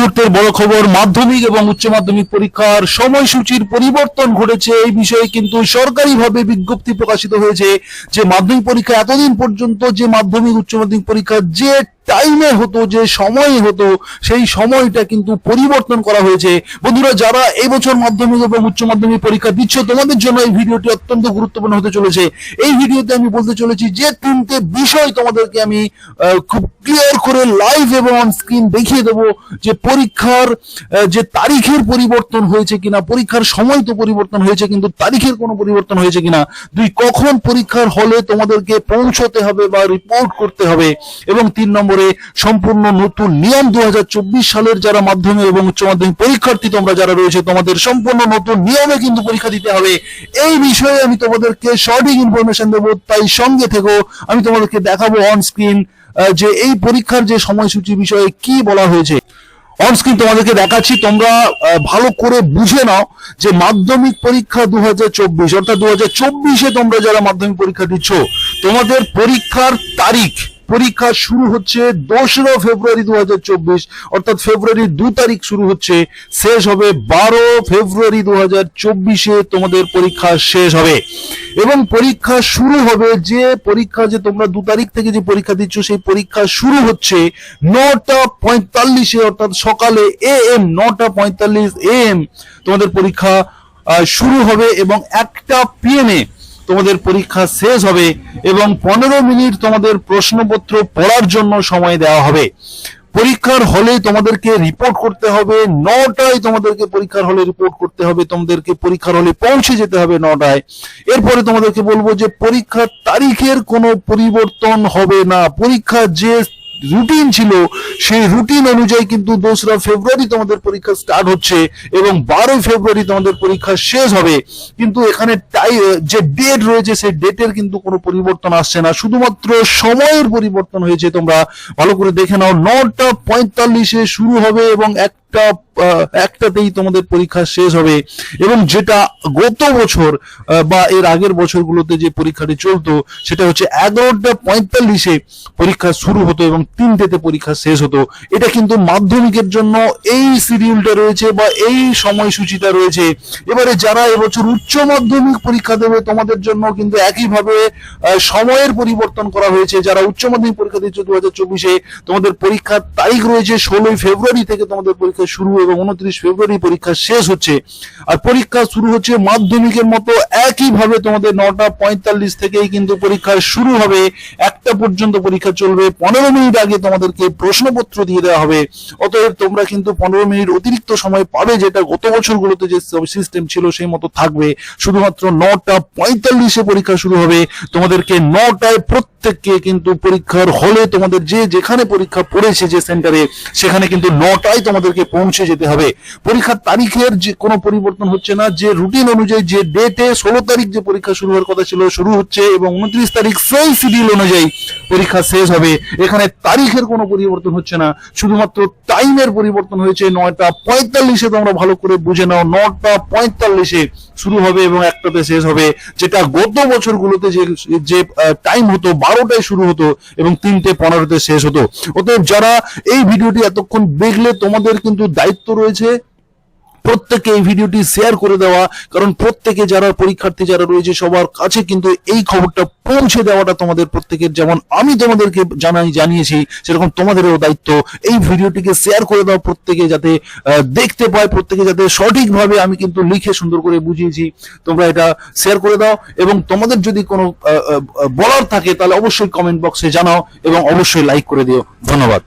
মুহূর্তের বড় খবর, মাধ্যমিক এবং উচ্চ মাধ্যমিক পরীক্ষার সময়সূচির পরিবর্তন ঘটেছে। এই বিষয়ে কিন্তু সরকারিভাবে বিজ্ঞপ্তি প্রকাশিত হয়েছে যে, মাধ্যমিক পরীক্ষা এতদিন পর্যন্ত যে মাধ্যমিক, উচ্চ মাধ্যমিক পরীক্ষা যে টাইমে হতো, যে সময়ে হতো, সেই সময়টা কিন্তু পরিবর্তন করা হয়েছে। বন্ধুরা, যারা এই বছর মাধ্যমিক এবং উচ্চ মাধ্যমিক পরীক্ষা দিচ্ছ, তোমাদের জন্য এই ভিডিওটি অত্যন্ত গুরুত্বপূর্ণ হতে চলেছে। এই ভিডিওতে আমি বলতে চলেছি, যে তিনটে বিষয় তোমাদেরকে আমি খুব ক্লিয়ার করে লাইভ এবং অন স্ক্রিন দেখিয়ে দেবো, যে পরীক্ষার যে তারিখের পরিবর্তন হয়েছে কিনা, পরীক্ষার সময় তো পরিবর্তন হয়েছে, কিন্তু তারিখের কোনো পরিবর্তন হয়েছে কিনা, দুই কখন পরীক্ষার হলে তোমাদেরকে পৌঁছতে হবে বা রিপোর্ট করতে হবে। এবং তিন নম্বরে সম্পূর্ণ নতুন নিয়ম দু সালের যারা মাধ্যমিক এবং উচ্চ মাধ্যমিক পরীক্ষার্থী তোমরা যারা রয়েছে, তোমাদের সম্পূর্ণ নতুন নিয়মে কিন্তু পরীক্ষা দিতে হবে। এই বিষয়ে আমি তোমাদেরকে সঠিক ইনফরমেশন দেবো, তাই সঙ্গে থেকো। আমি তোমাদেরকে দেখাবো অন স্ক্রিন যে এই পরীক্ষার যে সময়সূচি বিষয়ে কি বলা হয়েছে। অন স্ক্রিন তোমাদেরকে দেখাচ্ছি, তোমরা ভালো করে বুঝে নাও যে মাধ্যমিক পরীক্ষা দু হাজার চব্বিশ, অর্থাৎ দু চব্বিশে তোমরা যারা মাধ্যমিক পরীক্ষা দিচ্ছ, তোমাদের পরীক্ষার তারিখ পরীক্ষা শুরু হচ্ছে দোসরা ফেব্রুয়ারি দু হাজার চব্বিশ, অর্থাৎ ফেব্রুয়ারি দু তারিখ শুরু হচ্ছে, শেষ হবে বারো ফেব্রুয়ারি দু চব্বিশে তোমাদের পরীক্ষা শেষ হবে। এবং পরীক্ষা শুরু হবে যে পরীক্ষা যে তোমরা দু তারিখ থেকে যে পরীক্ষা দিচ্ছ, সেই পরীক্ষা শুরু হচ্ছে নটা পঁয়তাল্লিশে, অর্থাৎ সকালে এ এম, নটা পঁয়তাল্লিশ এ এম তোমাদের পরীক্ষা শুরু হবে এবং একটা পিএমএ তোমাদের পরীক্ষা শেষ হবে এবং পনেরো মিনিট তোমাদের প্রশ্নপত্র পড়ার জন্য সময় দেওয়া হবে। পরীক্ষার হলে তোমাদেরকে রিপোর্ট করতে হবে, নটায় তোমাদেরকে পরীক্ষার হলে রিপোর্ট করতে হবে, তোমাদেরকে পরীক্ষার হলে পৌঁছে যেতে হবে নটায়। এরপরে তোমাদেরকে বলব যে পরীক্ষার তারিখের কোনো পরিবর্তন হবে না। পরীক্ষা যে রুটিন ছিল, সেই রুটিন অনুযায়ী কিন্তু দোসরা ফেব্রুয়ারি তোমাদের পরীক্ষা স্টার্ট হচ্ছে এবং বারোই ফেব্রুয়ারি তোমাদের পরীক্ষা শেষ হবে। কিন্তু এখানে টাই যে ডেট রয়েছে, সেই ডেটের কিন্তু কোনো পরিবর্তন আসছে না। শুধুমাত্র সময়ের পরিবর্তন হয়েছে তোমরা ভালো করে দেখে নাও। নটা পঁয়তাল্লিশে শুরু হবে এবং একটা একটাতেই তোমাদের পরীক্ষা শেষ হবে এবং যেটা গত বছর বা এর আগের বছরগুলোতে যে পরীক্ষাটি চলতো, সেটা হচ্ছে এগারোটা পঁয়তাল্লিশে পরীক্ষা শুরু হতো এবং তিনটেতে পরীক্ষা শেষ হতো। এটা কিন্তু মাধ্যমিকের জন্য এই সিডিউলটা রয়েছে বা এই সময়সূচিটা রয়েছে। এবারে যারা এবছর উচ্চ মাধ্যমিক পরীক্ষা দেবে, তোমাদের জন্য কিন্তু একইভাবে সময়ের পরিবর্তন করা হয়েছে। যারা উচ্চ মাধ্যমিক পরীক্ষা দিচ্ছে দু হাজার চব্বিশে, তোমাদের পরীক্ষার তারিখ রয়েছে ষোলোই ফেব্রুয়ারি থেকে তোমাদের পরীক্ষা শুরু এবং উনত্রিশ ফেব্রুয়ারি পরীক্ষা শেষ হচ্ছে। আর পরীক্ষা শুরু হচ্ছে মাধ্যমিকের মতো একইভাবে তোমাদের নটা পঁয়তাল্লিশ থেকেই কিন্তু পরীক্ষা শুরু হবে। একটা পর্যন্ত পরীক্ষা চলবে। পনেরো মিনিট আগে তোমাদেরকে প্রশ্নপত্র দিয়ে দেওয়া হবে। অতএব তোমরা কিন্তু পনেরো মিনিট অতিরিক্ত সময় পাবে যেটা গত বছরগুলোতে যে সিস্টেম ছিল সেই মতো থাকবে। শুধুমাত্র নটা পঁয়তাল্লিশে পরীক্ষা শুরু হবে। তোমাদেরকে নটায় প্রত্যেককে কিন্তু পরীক্ষার হলে তোমাদের যে যেখানে পরীক্ষা পড়েছে যে সেন্টারে সেখানে কিন্তু নটায় তোমাদেরকে পৌঁছে যেতে হবে। পরীক্ষার তারিখের যে কোনো পরিবর্তন হচ্ছে না। যে রুটিন অনুযায়ী যে ডেটে ষোলো তারিখ যে পরীক্ষা শুরু হওয়ার কথা ছিল, শুরু হচ্ছে এবং উনত্রিশ তারিখ সেই শিডিউল অনুযায়ী পরীক্ষা শেষ হবে। এখানে তারিখের কোনো পরিবর্তন হচ্ছে না। শুধুমাত্র টাইমের পরিবর্তন হয়েছে। নয়টা পঁয়তাল্লিশে তোমরা ভালো করে বুঝে নাও, নটা পঁয়তাল্লিশে শুরু হবে এবং একটাতে শেষ হবে। যেটা গত বছরগুলোতে যে যে টাইম হতো, বারোটায় শুরু হতো এবং তিনটে পনেরোতে শেষ হতো। অতএব যারা এই ভিডিওটি এতক্ষণ দেখলে তোমাদের কিন্তু দায়িত্ব রয়েছে। প্রত্যেকে এই ভিডিওটি শেয়ার করে দেওয়া, কারণ প্রত্যেকে যারা পরীক্ষার্থী যারা রয়েছে, সবার কাছে কিন্তু এই খবরটা পৌঁছে দেওয়াটা তোমাদের প্রত্যেকের। যেমন আমি তোমাদেরকে জানাই, জানিয়েছি, সেরকম তোমাদেরও দায়িত্ব। এই ভিডিওটিকে শেয়ার করে দাও প্রত্যেকে যাতে দেখতে পায়, প্রত্যেকে যাতে সঠিকভাবে আমি কিন্তু লিখে সুন্দর করে বুঝিয়েছি। তোমরা এটা শেয়ার করে দাও, এবং তোমাদের যদি কোনো বলার থাকে, তাহলে অবশ্যই কমেন্ট বক্সে জানাও, এবং অবশ্যই লাইক করে দিও। ধন্যবাদ।